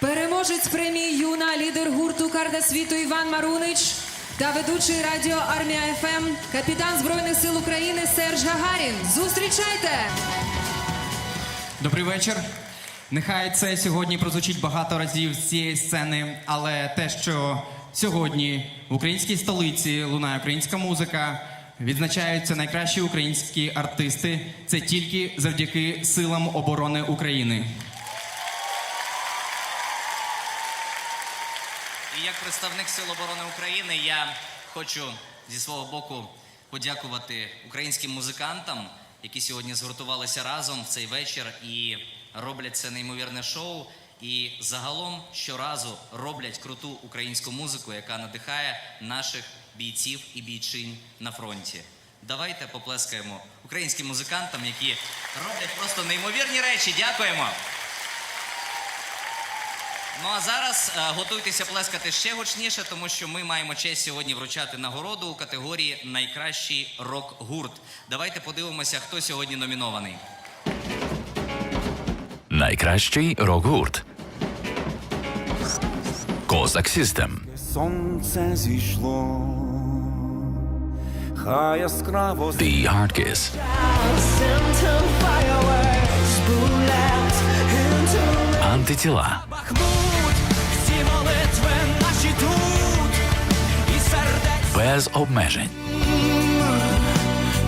Переможець премії Юна, лідер гурту Карта світу Іван Марунич та ведучий радіо Армія ФМ, капітан Збройних сил України Серж Гагарін. Зустрічайте! Добрий вечір. Нехай це сьогодні прозвучить багато разів з цієї сцени, але те, що сьогодні в українській столиці лунає українська музика, відзначаються найкращі українські артисти, це тільки завдяки силам оборони України. І як представник Сил оборони України я хочу зі свого боку подякувати українським музикантам, які сьогодні згуртувалися разом в цей вечір і роблять це неймовірне шоу. І загалом щоразу роблять круту українську музику, яка надихає наших бійців і бійчин на фронті. Давайте поплескаємо українським музикантам, які роблять просто неймовірні речі. Дякуємо. Ну а зараз е, готуйтеся плескати ще гучніше, тому що ми маємо честь сьогодні вручати нагороду у категорії Найкращий рок-гурт. Давайте подивимося, хто сьогодні номінований. Найкращий рок-гурт. Козак Сістем. Сонце зійшло, хай яскраво The Hardkiss. Антитіла. Бахмут, всі молитви наші тут, і сердець Без обмежень.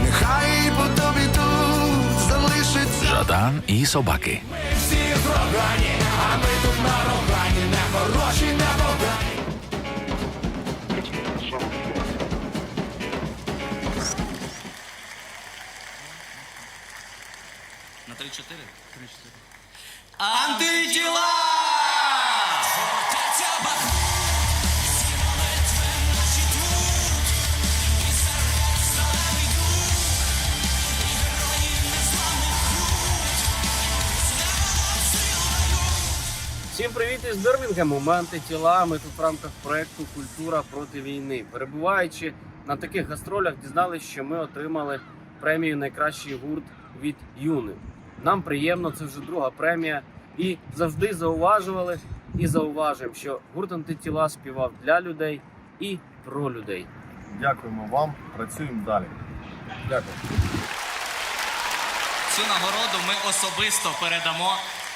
нехай по тобі тут залишиться. Жадан і собаки. Ми Всі зрогані, а ми тут на рогані, не хороші, не погані. На 3-4? 3-4. Антитіла! Всім привіт із Бірмінгему. Ми антитіла. Ми тут в рамках проекту Культура проти війни. Перебуваючи на таких гастролях, дізналися, що ми отримали премію Найкращий гурт від Юни. Нам приємно, це вже друга премія. І завжди зауважували і зауважуємо, що гурт антитіла співав для людей і про людей. Дякуємо вам. Працюємо далі. Дякую. Цю нагороду ми особисто передамо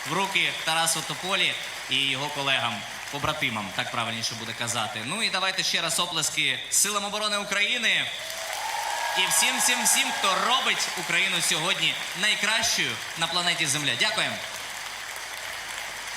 в руки Тарасу Тополі і його колегам, побратимам, так правильніше буде казати. Ну і давайте ще раз оплески Силам оборони України і всім, всім, всім, хто робить Україну сьогодні найкращою на планеті Земля. Дякуємо.